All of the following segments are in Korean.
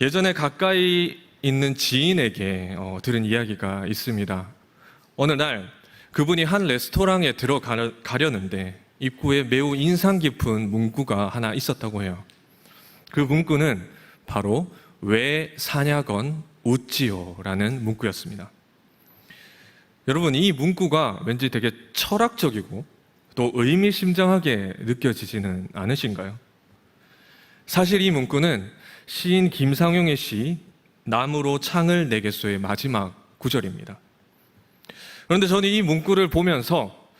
예전에 가까이 있는 지인에게 어, 들은 이야기가 있습니다. 어느 날 그분이 한 레스토랑에 들어가려는데 입구에 매우 인상 깊은 문구가 하나 있었다고 해요. 그 문구는 바로 왜 사냐건 웃지요 라는 문구였습니다. 여러분 이 문구가 왠지 되게 철학적이고 또 의미심장하게 느껴지지는 않으신가요? 사실 이 문구는 시인 김상용의 시 나무로 창을 내겠소의 마지막 구절입니다. 그런데 저는 이 문구를 보면서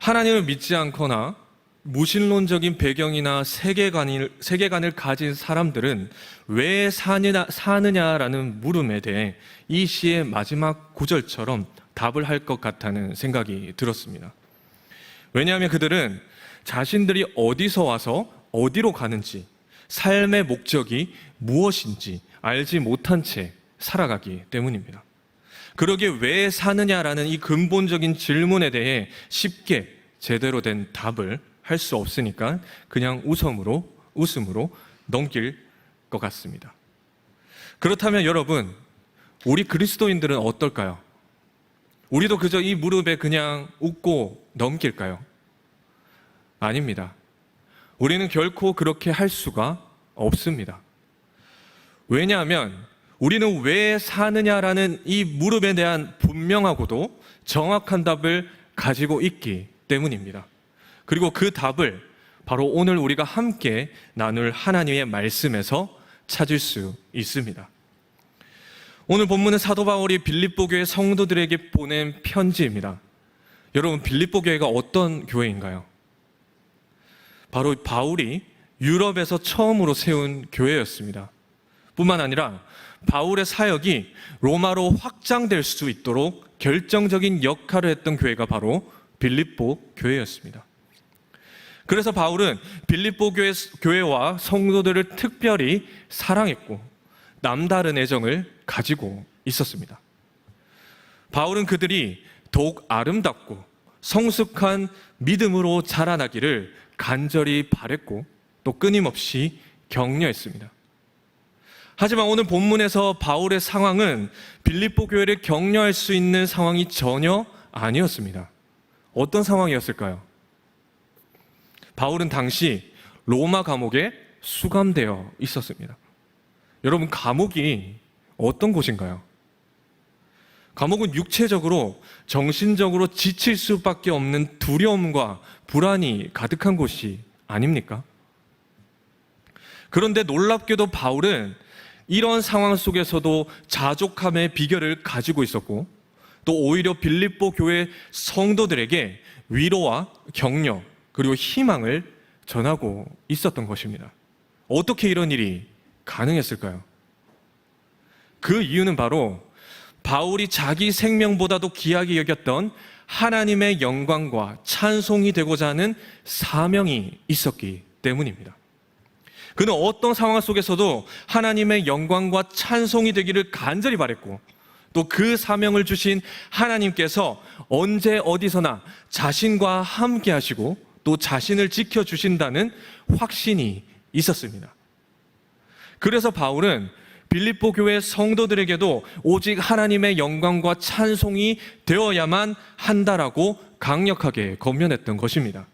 하나님을 믿지 않거나 무신론적인 배경이나 세계관을, 세계관을 가진 사람들은 왜 사느냐, 사느냐라는 물음에 대해 이 시의 마지막 구절처럼 답을 할 것 같다는 생각이 들었습니다. 왜냐하면 그들은 자신들이 어디서 와서 어디로 가는지, 삶의 목적이 무엇인지 알지 못한 채 살아가기 때문입니다. 그러게 왜 사느냐라는 이 근본적인 질문에 대해 쉽게 제대로 된 답을 할 수 없으니까 그냥 웃음으로 웃음으로 넘길 것 같습니다. 그렇다면 여러분, 우리 그리스도인들은 어떨까요? 우리도 그저 이 무릎에 그냥 웃고 넘길까요? 아닙니다. 우리는 결코 그렇게 할 수가 없습니다. 왜냐하면 우리는 왜 사느냐라는 이 무릎에 대한 분명하고도 정확한 답을 가지고 있기 때문입니다. 그리고 그 답을 바로 오늘 우리가 함께 나눌 하나님의 말씀에서 찾을 수 있습니다. 오늘 본문은 사도 바울이 빌립보 교회 성도들에게 보낸 편지입니다. 여러분 빌립보 교회가 어떤 교회인가요? 바로 바울이 유럽에서 처음으로 세운 교회였습니다. 뿐만 아니라 바울의 사역이 로마로 확장될 수 있도록 결정적인 역할을 했던 교회가 바로 빌립보 교회였습니다. 그래서 바울은 빌립보 교회, 교회와 성도들을 특별히 사랑했고 남다른 애정을 가지고 있었습니다. 바울은 그들이 더욱 아름답고 성숙한 믿음으로 자라나기를 간절히 바랬고 또 끊임없이 격려했습니다. 하지만 오늘 본문에서 바울의 상황은 빌립보 교회를 격려할 수 있는 상황이 전혀 아니었습니다. 어떤 상황이었을까요? 바울은 당시 로마 감옥에 수감되어 있었습니다. 여러분, 감옥이 어떤 곳인가요? 감옥은 육체적으로, 정신적으로 지칠 수밖에 없는 두려움과 불안이 가득한 곳이 아닙니까? 그런데 놀랍게도 바울은 이런 상황 속에서도 자족함의 비결을 가지고 있었고 또 오히려 빌립보 교회 성도들에게 위로와 격려 그리고 희망을 전하고 있었던 것입니다. 어떻게 이런 일이 가능했을까요? 그 이유는 바로 바울이 자기 생명보다도 귀하게 여겼던 하나님의 영광과 찬송이 되고자 하는 사명이 있었기 때문입니다. 그는 어떤 상황 속에서도 하나님의 영광과 찬송이 되기를 간절히 바랬고 또 그 사명을 주신 하나님께서 언제 어디서나 자신과 함께 하시고 또 자신을 지켜 주신다는 확신이 있었습니다. 그래서 바울은 빌립보 교회 성도들에게도 오직 하나님의 영광과 찬송이 되어야만 한다라고 강력하게 권면했던 것입니다.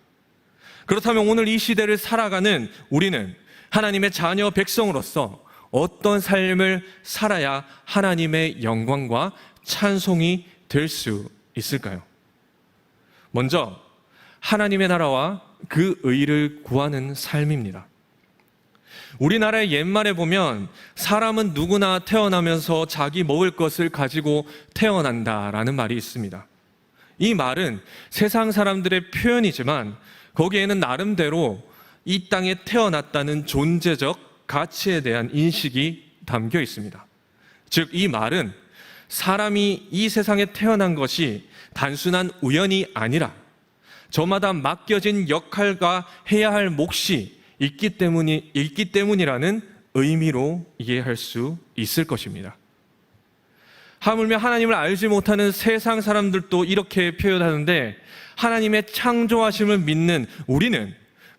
그렇다면 오늘 이 시대를 살아가는 우리는 하나님의 자녀 백성으로서 어떤 삶을 살아야 하나님의 영광과 찬송이 될 수 있을까요? 먼저 하나님의 나라와 그 의를 구하는 삶입니다. 우리나라의 옛말에 보면 사람은 누구나 태어나면서 자기 먹을 것을 가지고 태어난다라는 말이 있습니다. 이 말은 세상 사람들의 표현이지만 거기에는 나름대로 이 땅에 태어났다는 존재적 가치에 대한 인식이 담겨 있습니다. 즉, 이 말은 사람이 이 세상에 태어난 것이 단순한 우연이 아니라 저마다 맡겨진 역할과 해야 할 몫이 있기 때문이, 있기 때문이라는 의미로 이해할 수 있을 것입니다. 하물며 하나님을 알지 못하는 세상 사람들도 이렇게 표현하는데 하나님의 창조하심을 믿는 우리는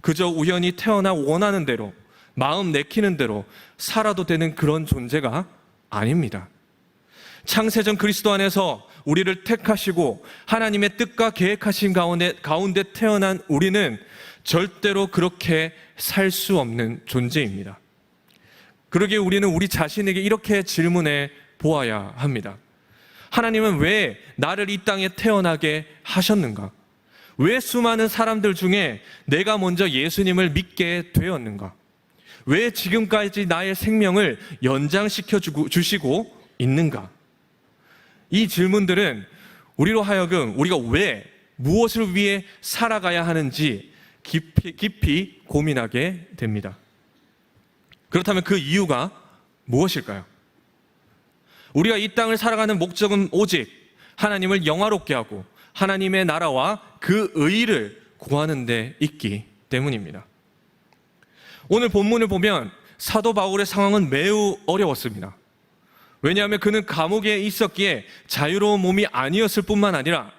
그저 우연히 태어나 원하는 대로 마음 내키는 대로 살아도 되는 그런 존재가 아닙니다. 창세전 그리스도 안에서 우리를 택하시고 하나님의 뜻과 계획하신 가운데, 가운데 태어난 우리는 절대로 그렇게 살 수 없는 존재입니다. 그러기에 우리는 우리 자신에게 이렇게 질문해 보아야 합니다. 하나님은 왜 나를 이 땅에 태어나게 하셨는가? 왜 수많은 사람들 중에 내가 먼저 예수님을 믿게 되었는가? 왜 지금까지 나의 생명을 연장시켜 주시고 있는가? 이 질문들은 우리로 하여금 우리가 왜 무엇을 위해 살아가야 하는지 깊이, 깊이 고민하게 됩니다. 그렇다면 그 이유가 무엇일까요? 우리가 이 땅을 살아가는 목적은 오직 하나님을 영화롭게 하고 하나님의 나라와 그 의를 구하는 데 있기 때문입니다. 오늘 본문을 보면 사도 바울의 상황은 매우 어려웠습니다. 왜냐하면 그는 감옥에 있었기에 자유로운 몸이 아니었을 뿐만 아니라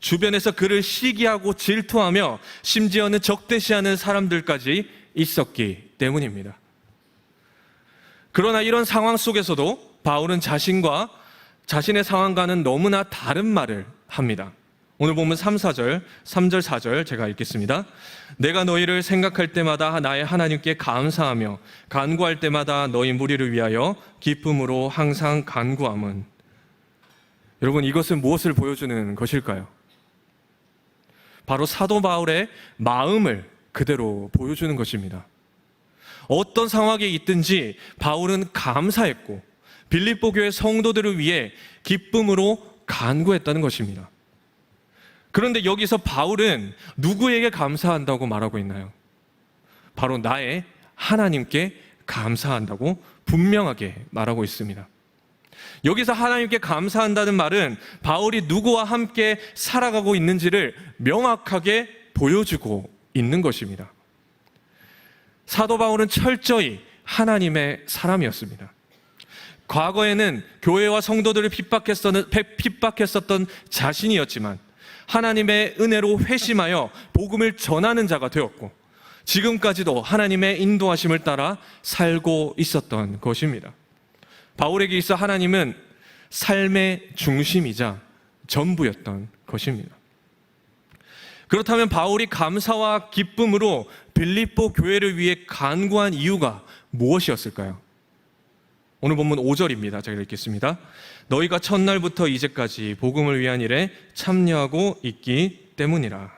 주변에서 그를 시기하고 질투하며 심지어는 적대시하는 사람들까지 있었기 때문입니다. 그러나 이런 상황 속에서도 바울은 자신과 자신의 상황과는 너무나 다른 말을 합니다. 오늘 보면 3, 4절, 3절, 4절 제가 읽겠습니다. 내가 너희를 생각할 때마다 나의 하나님께 감사하며 간구할 때마다 너희 무리를 위하여 기쁨으로 항상 간구함은 여러분 이것은 무엇을 보여주는 것일까요? 바로 사도 바울의 마음을 그대로 보여주는 것입니다. 어떤 상황에 있든지 바울은 감사했고 빌립보 교회 성도들을 위해 기쁨으로 간구했다는 것입니다. 그런데 여기서 바울은 누구에게 감사한다고 말하고 있나요? 바로 나의 하나님께 감사한다고 분명하게 말하고 있습니다. 여기서 하나님께 감사한다는 말은 바울이 누구와 함께 살아가고 있는지를 명확하게 보여주고 있는 것입니다. 사도 바울은 철저히 하나님의 사람이었습니다. 과거에는 교회와 성도들을 핍박했었던, 핍박했었던 자신이었지만 하나님의 은혜로 회심하여 복음을 전하는 자가 되었고 지금까지도 하나님의 인도하심을 따라 살고 있었던 것입니다. 바울에게 있어 하나님은 삶의 중심이자 전부였던 것입니다. 그렇다면 바울이 감사와 기쁨으로 빌립보 교회를 위해 간구한 이유가 무엇이었을까요? 오늘 본문 5절입니다. 제가 읽겠습니다. 너희가 첫날부터 이제까지 복음을 위한 일에 참여하고 있기 때문이라.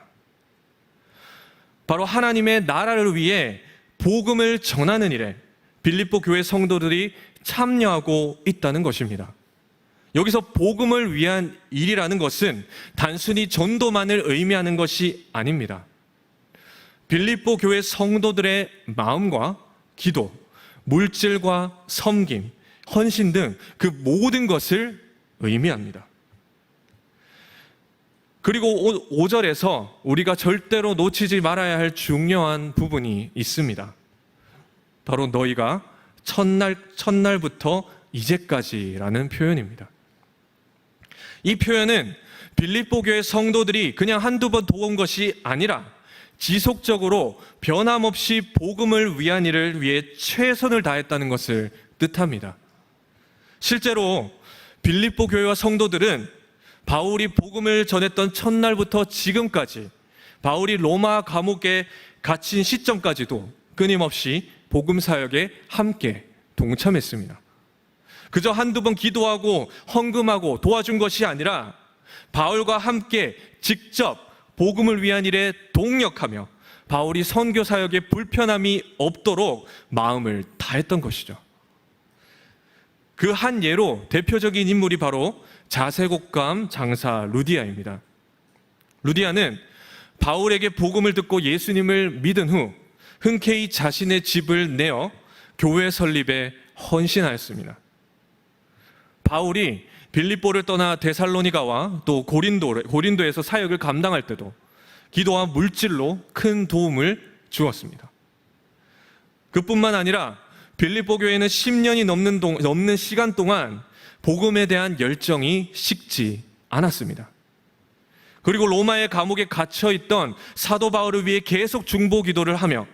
바로 하나님의 나라를 위해 복음을 전하는 일에 빌립보 교회 성도들이 참여하고 있다는 것입니다. 여기서 복음을 위한 일이라는 것은 단순히 전도만을 의미하는 것이 아닙니다. 빌립보 교회 성도들의 마음과 기도, 물질과 섬김, 헌신 등 그 모든 것을 의미합니다. 그리고 5절에서 우리가 절대로 놓치지 말아야 할 중요한 부분이 있습니다. 바로 너희가 첫날, 첫날부터 이제까지라는 표현입니다. 이 표현은 빌립보 교회 성도들이 그냥 한두 번 도운 것이 아니라 지속적으로 변함없이 복음을 위한 일을 위해 최선을 다했다는 것을 뜻합니다. 실제로 빌립보 교회와 성도들은 바울이 복음을 전했던 첫날부터 지금까지 바울이 로마 감옥에 갇힌 시점까지도 끊임없이 복음 사역에 함께 동참했습니다. 그저 한두 번 기도하고 헌금하고 도와준 것이 아니라 바울과 함께 직접 복음을 위한 일에 동력하며 바울이 선교 사역에 불편함이 없도록 마음을 다했던 것이죠. 그 한 예로 대표적인 인물이 바로 자세곡감 장사 루디아입니다. 루디아는 바울에게 복음을 듣고 예수님을 믿은 후 흔쾌히 자신의 집을 내어 교회 설립에 헌신하였습니다. 바울이 빌립보를 떠나 데살로니가와 또 고린도, 고린도에서 사역을 감당할 때도 기도와 물질로 큰 도움을 주었습니다. 그뿐만 아니라 빌립보 교회는 10년이 넘는, 동, 넘는 시간 동안 복음에 대한 열정이 식지 않았습니다. 그리고 로마의 감옥에 갇혀 있던 사도 바울을 위해 계속 중보 기도를 하며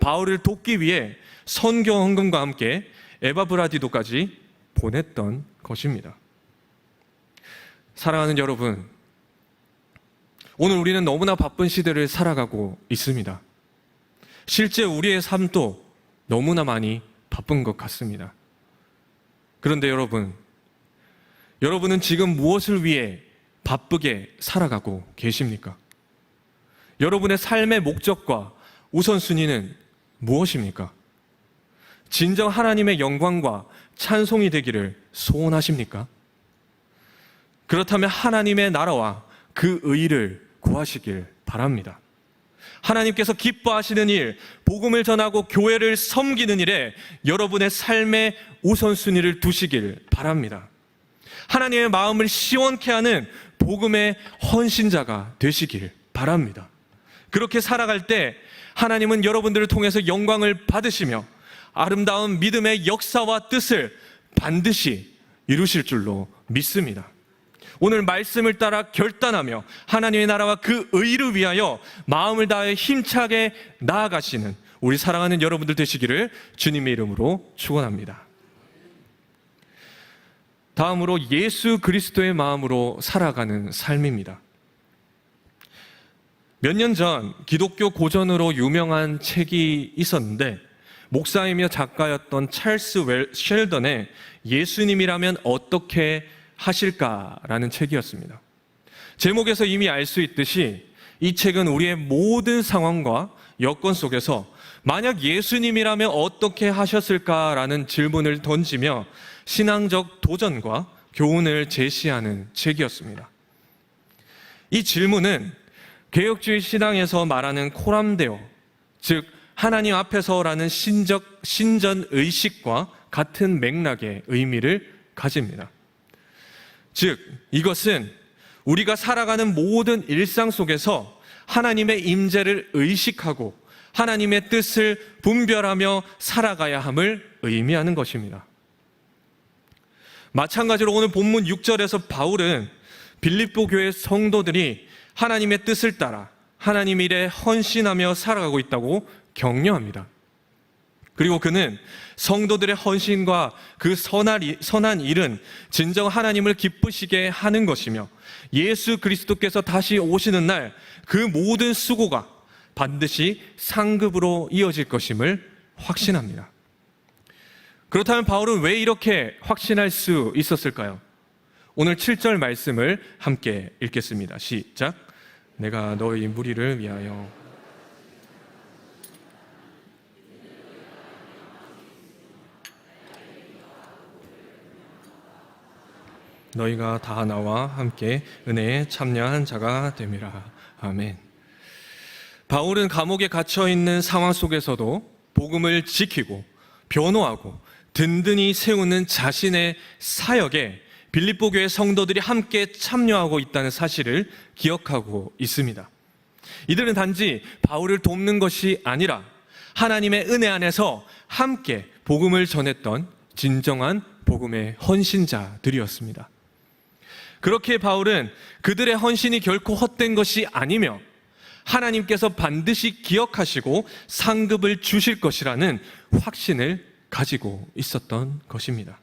바울을 돕기 위해 선교 헌금과 함께 에바브라디도까지 보냈던 것입니다. 사랑하는 여러분, 오늘 우리는 너무나 바쁜 시대를 살아가고 있습니다. 실제 우리의 삶도 너무나 많이 바쁜 것 같습니다. 그런데 여러분, 여러분은 지금 무엇을 위해 바쁘게 살아가고 계십니까? 여러분의 삶의 목적과 우선순위는 무엇입니까? 진정 하나님의 영광과 찬송이 되기를 소원하십니까? 그렇다면 하나님의 나라와 그 의를 구하시길 바랍니다. 하나님께서 기뻐하시는 일, 복음을 전하고 교회를 섬기는 일에 여러분의 삶의 우선순위를 두시길 바랍니다. 하나님의 마음을 시원케 하는 복음의 헌신자가 되시길 바랍니다. 그렇게 살아갈 때 하나님은 여러분들을 통해서 영광을 받으시며 아름다운 믿음의 역사와 뜻을 반드시 이루실 줄로 믿습니다. 오늘 말씀을 따라 결단하며 하나님의 나라와 그 의를 위하여 마음을 다해 힘차게 나아가시는 우리 사랑하는 여러분들 되시기를 주님의 이름으로 축원합니다. 다음으로 예수 그리스도의 마음으로 살아가는 삶입니다. 몇 년 전 기독교 고전으로 유명한 책이 있었는데 목사이며 작가였던 찰스 웰- 쉘던의 예수님이라면 어떻게 하실까라는 책이었습니다. 제목에서 이미 알 수 있듯이 이 책은 우리의 모든 상황과 여건 속에서 만약 예수님이라면 어떻게 하셨을까라는 질문을 던지며 신앙적 도전과 교훈을 제시하는 책이었습니다. 이 질문은 개혁주의 신앙에서 말하는 코람데오, 즉 하나님 앞에서라는 신적 신전 의식과 같은 맥락의 의미를 가집니다. 즉 이것은 우리가 살아가는 모든 일상 속에서 하나님의 임재를 의식하고 하나님의 뜻을 분별하며 살아가야 함을 의미하는 것입니다. 마찬가지로 오늘 본문 6절에서 바울은 빌립보 교회 성도들이 하나님의 뜻을 따라 하나님 일에 헌신하며 살아가고 있다고 격려합니다. 그리고 그는 성도들의 헌신과 그 선한, 일은 진정 하나님을 기쁘시게 하는 것이며 예수 그리스도께서 다시 오시는 날 그 모든 수고가 반드시 상급으로 이어질 것임을 확신합니다. 그렇다면 바울은 왜 이렇게 확신할 수 있었을까요? 오늘 7절 말씀을 함께 읽겠습니다. 시작. 내가 너희 무리를 위하여 너희가 다 나와 함께 은혜에 참여한 자가 됨이라. 아멘. 바울은 감옥에 갇혀 있는 상황 속에서도 복음을 지키고 변호하고 든든히 세우는 자신의 사역에 빌립보 교회 성도들이 함께 참여하고 있다는 사실을 기억하고 있습니다. 이들은 단지 바울을 돕는 것이 아니라 하나님의 은혜 안에서 함께 복음을 전했던 진정한 복음의 헌신자들이었습니다. 그렇게 바울은 그들의 헌신이 결코 헛된 것이 아니며 하나님께서 반드시 기억하시고 상급을 주실 것이라는 확신을 가지고 있었던 것입니다.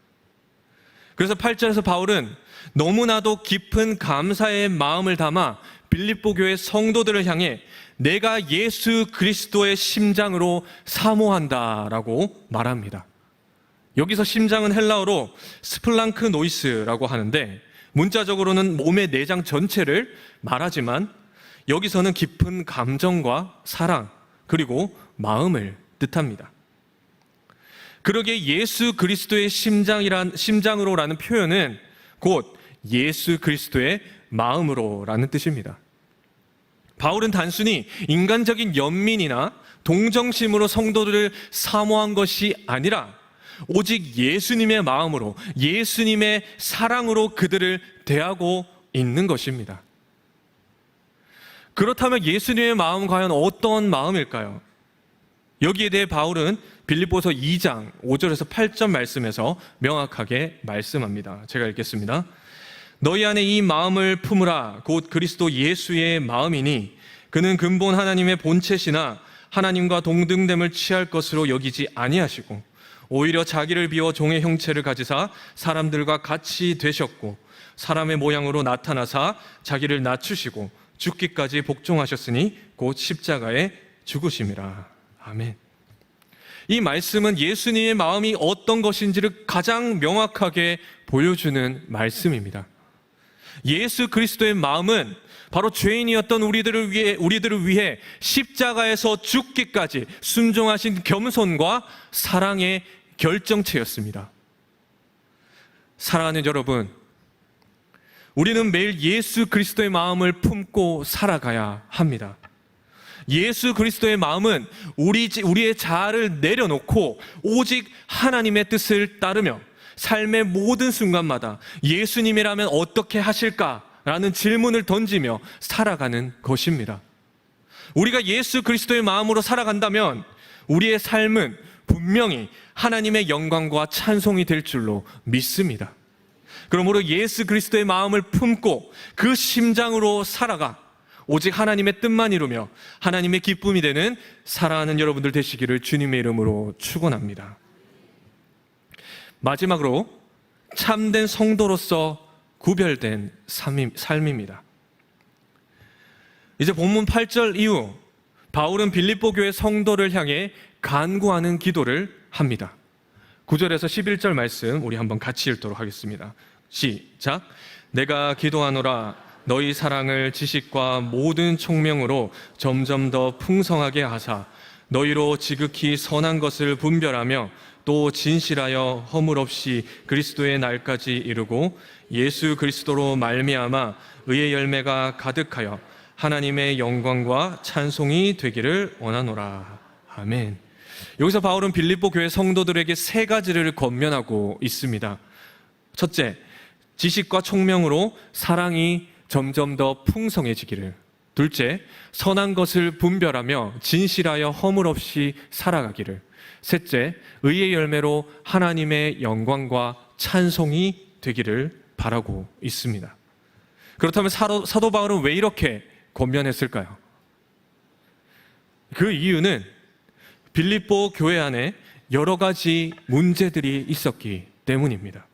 그래서 8절에서 바울은 너무나도 깊은 감사의 마음을 담아 빌립보 교회 성도들을 향해 내가 예수 그리스도의 심장으로 사모한다라고 말합니다. 여기서 심장은 헬라어로 스플랑크 노이스라고 하는데 문자적으로는 몸의 내장 전체를 말하지만 여기서는 깊은 감정과 사랑 그리고 마음을 뜻합니다. 그러기에 예수 그리스도의 심장이란 심장으로라는 표현은 곧 예수 그리스도의 마음으로라는 뜻입니다. 바울은 단순히 인간적인 연민이나 동정심으로 성도들을 사모한 것이 아니라 오직 예수님의 마음으로 예수님의 사랑으로 그들을 대하고 있는 것입니다. 그렇다면 예수님의 마음은 과연 어떤 마음일까요? 여기에 대해 바울은 빌립보서 2장 5절에서 8절 말씀에서 명확하게 말씀합니다. 제가 읽겠습니다. 너희 안에 이 마음을 품으라 곧 그리스도 예수의 마음이니 그는 근본 하나님의 본체시나 하나님과 동등됨을 취할 것으로 여기지 아니하시고 오히려 자기를 비워 종의 형체를 가지사 사람들과 같이 되셨고 사람의 모양으로 나타나사 자기를 낮추시고 죽기까지 복종하셨으니 곧 십자가에 죽으심이라. 아멘. 이 말씀은 예수님의 마음이 어떤 것인지를 가장 명확하게 보여주는 말씀입니다. 예수 그리스도의 마음은 바로 죄인이었던 우리들을 위해 우리들을 위해 십자가에서 죽기까지 순종하신 겸손과 사랑의 결정체였습니다. 사랑하는 여러분, 우리는 매일 예수 그리스도의 마음을 품고 살아가야 합니다. 예수 그리스도의 마음은 우리, 우리의 자아를 내려놓고 오직 하나님의 뜻을 따르며 삶의 모든 순간마다 예수님이라면 어떻게 하실까 라는 질문을 던지며 살아가는 것입니다. 우리가 예수 그리스도의 마음으로 살아간다면 우리의 삶은 분명히 하나님의 영광과 찬송이 될 줄로 믿습니다. 그러므로 예수 그리스도의 마음을 품고 그 심장으로 살아가 오직 하나님의 뜻만 이루며 하나님의 기쁨이 되는 사랑하는 여러분들 되시기를 주님의 이름으로 축원합니다. 마지막으로 참된 성도로서 구별된 삶입니다. 이제 본문 8절 이후 바울은 빌립보 교회 성도를 향해 간구하는 기도를 합니다. 9절에서 11절 말씀 우리 한번 같이 읽도록 하겠습니다. 시작. 내가 기도하노라 너희 사랑을 지식과 모든 총명으로 점점 더 풍성하게 하사 너희로 지극히 선한 것을 분별하며 또 진실하여 허물 없이 그리스도의 날까지 이르고 예수 그리스도로 말미암아 의의 열매가 가득하여 하나님의 영광과 찬송이 되기를 원하노라. 아멘. 여기서 바울은 빌립보 교회 성도들에게 세 가지를 권면하고 있습니다. 첫째, 지식과 총명으로 사랑이 점점 더 풍성해지기를. 둘째, 선한 것을 분별하며 진실하여 허물 없이 살아가기를. 셋째, 의의 열매로 하나님의 영광과 찬송이 되기를 바라고 있습니다. 그렇다면 사도, 사도 바울은 왜 이렇게 권면했을까요? 그 이유는 빌립보 교회 안에 여러 가지 문제들이 있었기 때문입니다.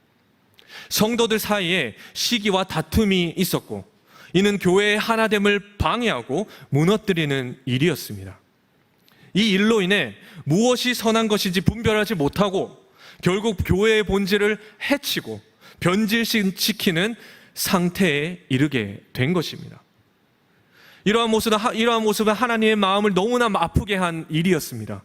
성도들 사이에 시기와 다툼이 있었고, 이는 교회의 하나됨을 방해하고 무너뜨리는 일이었습니다. 이 일로 인해 무엇이 선한 것인지 분별하지 못하고 결국 교회의 본질을 해치고 변질시키는 상태에 이르게 된 것입니다. 이러한 모습은, 이러한 모습은 하나님의 마음을 너무나 아프게 한 일이었습니다.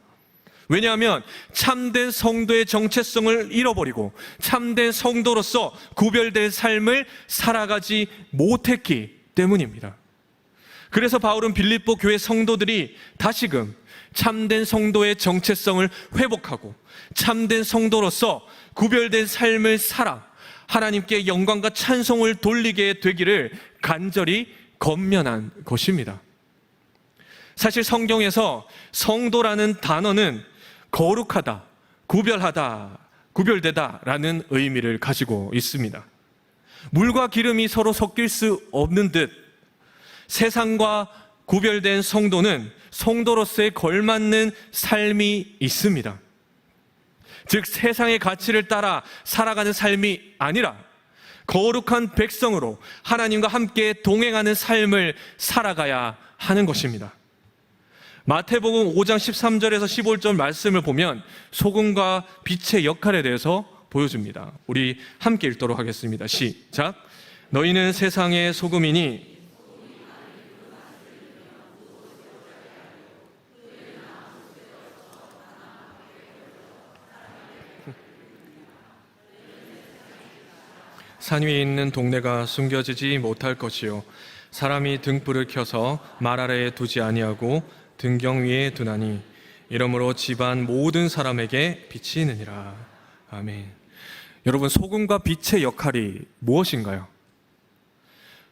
왜냐하면 참된 성도의 정체성을 잃어버리고 참된 성도로서 구별된 삶을 살아가지 못했기 때문입니다. 그래서 바울은 빌립보 교회 성도들이 다시금 참된 성도의 정체성을 회복하고 참된 성도로서 구별된 삶을 살아 하나님께 영광과 찬송을 돌리게 되기를 간절히 건면한 것입니다. 사실 성경에서 성도라는 단어는 거룩하다, 구별하다, 구별되다라는 의미를 가지고 있습니다. 물과 기름이 서로 섞일 수 없는 듯 세상과 구별된 성도는 성도로서의 걸맞는 삶이 있습니다. 즉, 세상의 가치를 따라 살아가는 삶이 아니라 거룩한 백성으로 하나님과 함께 동행하는 삶을 살아가야 하는 것입니다. 마태복음 5장 13절에서 15절 말씀을 보면 소금과 빛의 역할에 대해서 보여줍니다. 우리 함께 읽도록 하겠습니다. 시작. 너희는 세상의 소금이니 산 위에 있는 동네가 숨겨지지 못할 것이요 사람이 등불을 켜서 말 아래에 두지 아니하고 등경 위에 두나니 이러므로 집안 모든 사람에게 빛이 있느니라 아멘 여러분 소금과 빛의 역할이 무엇인가요?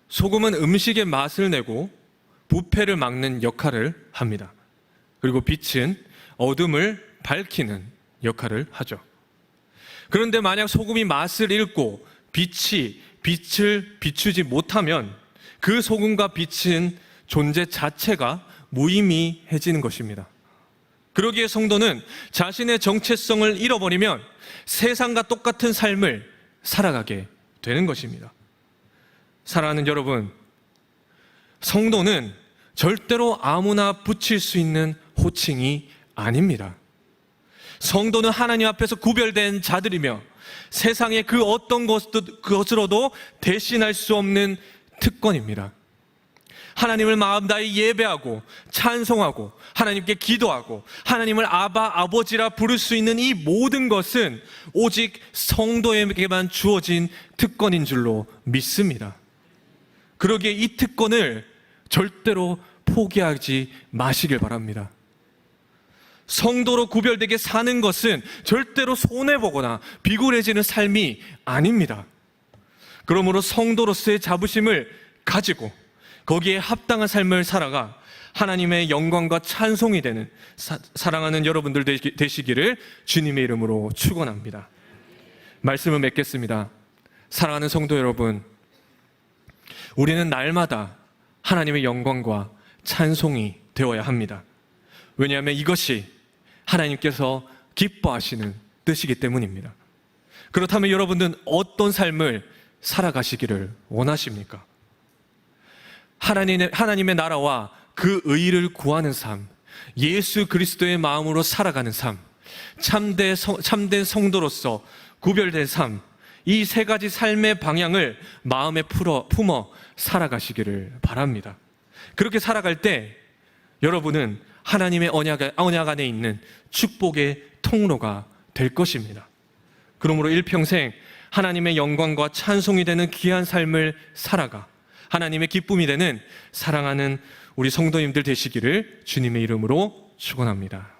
소금은 음식의 맛을 내고 부패를 막는 역할을 합니다. 그리고 빛은 어둠을 밝히는 역할을 하죠. 그런데 만약 소금이 맛을 잃고 빛이 빛을 비추지 못하면 그 소금과 빛은 존재 자체가 무의미해지는 것입니다. 그러기에 성도는 자신의 정체성을 잃어버리면 세상과 똑같은 삶을 살아가게 되는 것입니다. 사랑하는 여러분, 성도는 절대로 아무나 붙일 수 있는 호칭이 아닙니다. 성도는 하나님 앞에서 구별된 자들이며 세상의 그 어떤 것으로도 대신할 수 없는 특권입니다. 하나님을 마음 다해 예배하고 찬송하고 하나님께 기도하고 하나님을 아바 아버지라 부를 수 있는 이 모든 것은 오직 성도에게만 주어진 특권인 줄로 믿습니다. 그러기에 이 특권을 절대로 포기하지 마시길 바랍니다. 성도로 구별되게 사는 것은 절대로 손해보거나 비굴해지는 삶이 아닙니다. 그러므로 성도로서의 자부심을 가지고 거기에 합당한 삶을 살아가 하나님의 영광과 찬송이 되는 사, 랑하는 여러분들 되시- 되시기를 주님의 이름으로 축원합니다. 말씀을 맺겠습니다. 사랑하는 성도 여러분, 우리는 날마다 하나님의 영광과 찬송이 되어야 합니다. 왜냐하면 이것이 하나님께서 기뻐하시는 뜻이기 때문입니다. 그렇다면 여러분은 어떤 삶을 살아가시기를 원하십니까? 하나님의, 하나님의 나라와 그 의를 구하는 삶, 예수 그리스도의 마음으로 살아가는 삶, 참된, 성, 참된 성도로서 구별된 삶, 이 세 가지 삶의 방향을 마음에 풀어, 품어 살아가시기를 바랍니다. 그렇게 살아갈 때 여러분은 하나님의 언약, 언약 안에 있는 축복의 통로가 될 것입니다. 그러므로 일평생 하나님의 영광과 찬송이 되는 귀한 삶을 살아가 하나님의 기쁨이 되는 사랑하는 우리 성도님들 되시기를 주님의 이름으로 축원합니다.